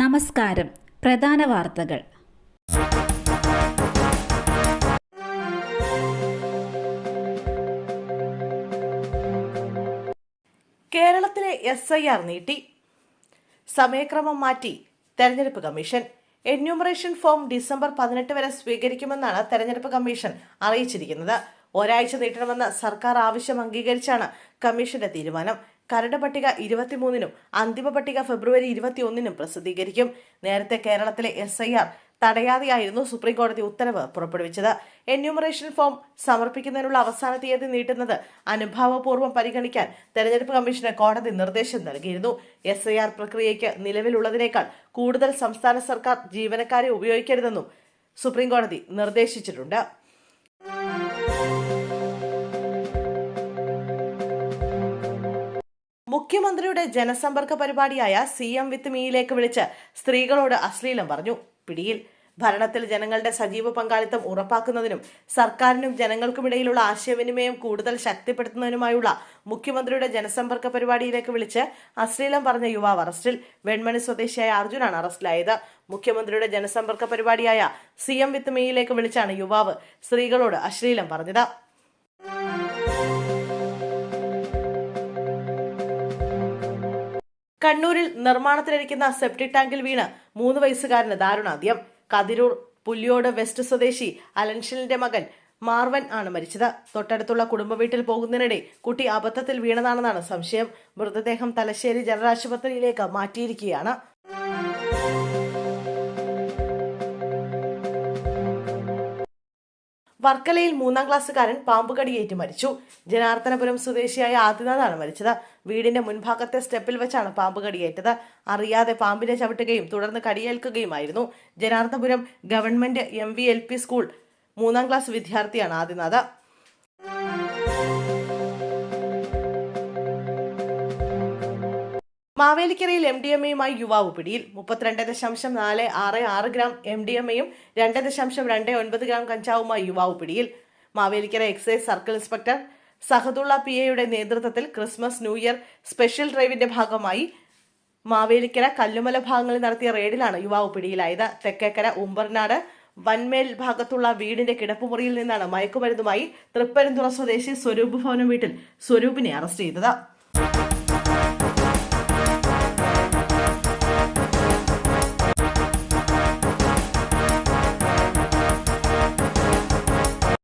നമസ്കാരം. പ്രധാന വാർത്തകൾ. കേരളത്തിലെ എസ് ഐ ആർ നീട്ടി. സമയക്രമം മാറ്റി. തെരഞ്ഞെടുപ്പ് കമ്മീഷൻ. എന്യൂമറേഷൻ ഫോം ഡിസംബർ പതിനെട്ട് വരെ സ്വീകരിക്കുമെന്നാണ് തെരഞ്ഞെടുപ്പ് കമ്മീഷൻ അറിയിച്ചിരിക്കുന്നത്. ഒരാഴ്ച നീട്ടണമെന്ന സർക്കാർ ആവശ്യം അംഗീകരിച്ചാണ് കമ്മീഷന്റെ തീരുമാനം. കരട് പട്ടിക ഇരുപത്തിമൂന്നിനും അന്തിമ പട്ടിക ഫെബ്രുവരി ഇരുപത്തിയൊന്നിനും പ്രസിദ്ധീകരിക്കും. നേരത്തെ കേരളത്തിലെ എസ് ഐ ആർ തടയാതെയായിരുന്നു സുപ്രീംകോടതി ഉത്തരവ് പുറപ്പെടുവിച്ചത്. എന്യൂമറേഷൻ ഫോം സമർപ്പിക്കുന്നതിനുള്ള അവസാന തീയതി നീട്ടുന്നത് അനുഭാവപൂർവം പരിഗണിക്കാൻ തെരഞ്ഞെടുപ്പ് കമ്മീഷന് കോടതി നിർദ്ദേശം നൽകിയിരുന്നു. എസ് ഐ ആർ പ്രക്രിയയ്ക്ക് നിലവിലുള്ളതിനേക്കാൾ കൂടുതൽ സംസ്ഥാന സർക്കാർ ജീവനക്കാരെ ഉപയോഗിക്കരുതെന്നും സുപ്രീംകോടതി നിർദ്ദേശിച്ചിട്ടുണ്ട്. മുഖ്യമന്ത്രിയുടെ ജനസമ്പർക്ക പരിപാടിയായ സി എം വിത്ത് മീയിലേക്ക് വിളിച്ച് സ്ത്രീകളോട് അശ്ലീലം പറഞ്ഞു. പിടിയിൽ ഭരണത്തിൽ ജനങ്ങളുടെ സജീവ പങ്കാളിത്തം ഉറപ്പാക്കുന്നതിനും സർക്കാരിനും ജനങ്ങൾക്കുമിടയിലുള്ള ആശയവിനിമയം കൂടുതൽ ശക്തിപ്പെടുത്തുന്നതിനുമായുള്ള മുഖ്യമന്ത്രിയുടെ ജനസമ്പർക്ക പരിപാടിയിലേക്ക് വിളിച്ച് അശ്ലീലം പറഞ്ഞ യുവാവ് അറസ്റ്റിൽ. വെൺമണി സ്വദേശിയായ അർജുനാണ് അറസ്റ്റിലായത്. മുഖ്യമന്ത്രിയുടെ ജനസമ്പർക്ക പരിപാടിയായ സി എം വിത്ത് മീയിലേക്ക് വിളിച്ചാണ് യുവാവ് സ്ത്രീകളോട് അശ്ലീലം പറഞ്ഞത്. കണ്ണൂരിൽ നിർമ്മാണത്തിലിരിക്കുന്ന സെപ്റ്റിക് ടാങ്കിൽ വീണ് മൂന്ന് വയസ്സുകാരന് ദാരുണാദ്യം കതിരൂർ പുല്ലിയോട് വെസ്റ്റ് സ്വദേശി അലൻഷിലിന്റെ മകൻ മാർവൻ ആണ് മരിച്ചത്. തൊട്ടടുത്തുള്ള കുടുംബ വീട്ടിൽ പോകുന്നതിനിടെ കുട്ടി അബദ്ധത്തിൽ വീണതാണെന്നാണ് സംശയം. മൃതദേഹം തലശ്ശേരി ജനറൽ ആശുപത്രിയിലേക്ക് മാറ്റിയിരിക്കുകയാണ്. വർക്കലയിൽ മൂന്നാം ക്ലാസ്സുകാരൻ പാമ്പുകടിയേറ്റ് മരിച്ചു. ജനാർദ്ദനപുരം സ്വദേശിയായ ആദിനാഥാണ് മരിച്ചത്. വീടിന്റെ മുൻഭാഗത്തെ സ്റ്റെപ്പിൽ വെച്ചാണ് പാമ്പ് കടിയേറ്റത് അറിയാതെ പാമ്പിനെ ചവിട്ടുകയും തുടർന്ന് കടിയേൽക്കുകയുമായിരുന്നു. ജനാർദ്ദനപുരം ഗവൺമെന്റ് എം സ്കൂൾ മൂന്നാം ക്ലാസ് വിദ്യാർത്ഥിയാണ് ആദിനാഥ്. മാവേലിക്കരയിൽ എം ഡി എം എയുമായി യുവാവ് പിടിയിൽ. മുപ്പത്തിരണ്ട് ദശാംശം നാല് ആറ് ആറ് ഗ്രാം എം ഡി എം എയും രണ്ട് ദശാംശം രണ്ട് ഒൻപത് ഗ്രാം കഞ്ചാവുമായി യുവാവ് പിടിയിൽ. Mavelikkara excise circle inspector Sahadulla P എയുടെ നേതൃത്വത്തിൽ ക്രിസ്മസ് ന്യൂ ഇയർ സ്പെഷ്യൽ ഡ്രൈവിന്റെ ഭാഗമായി മാവേലിക്കര കല്ലുമല ഭാഗങ്ങളിൽ നടത്തിയ റെയ്ഡിലാണ് യുവാവ് പിടിയിലായത്. തെക്കേക്കര ഉമ്പർനാട് വൻമേൽ ഭാഗത്തുള്ള വീടിന്റെ കിടപ്പുമുറിയിൽ നിന്നാണ് മയക്കുമരുന്നുമായി തൃപ്പരന്തുറ സ്വദേശി സ്വരൂപ് ഭവനം വീട്ടിൽ സ്വരൂപിനെ അറസ്റ്റ് ചെയ്തത്.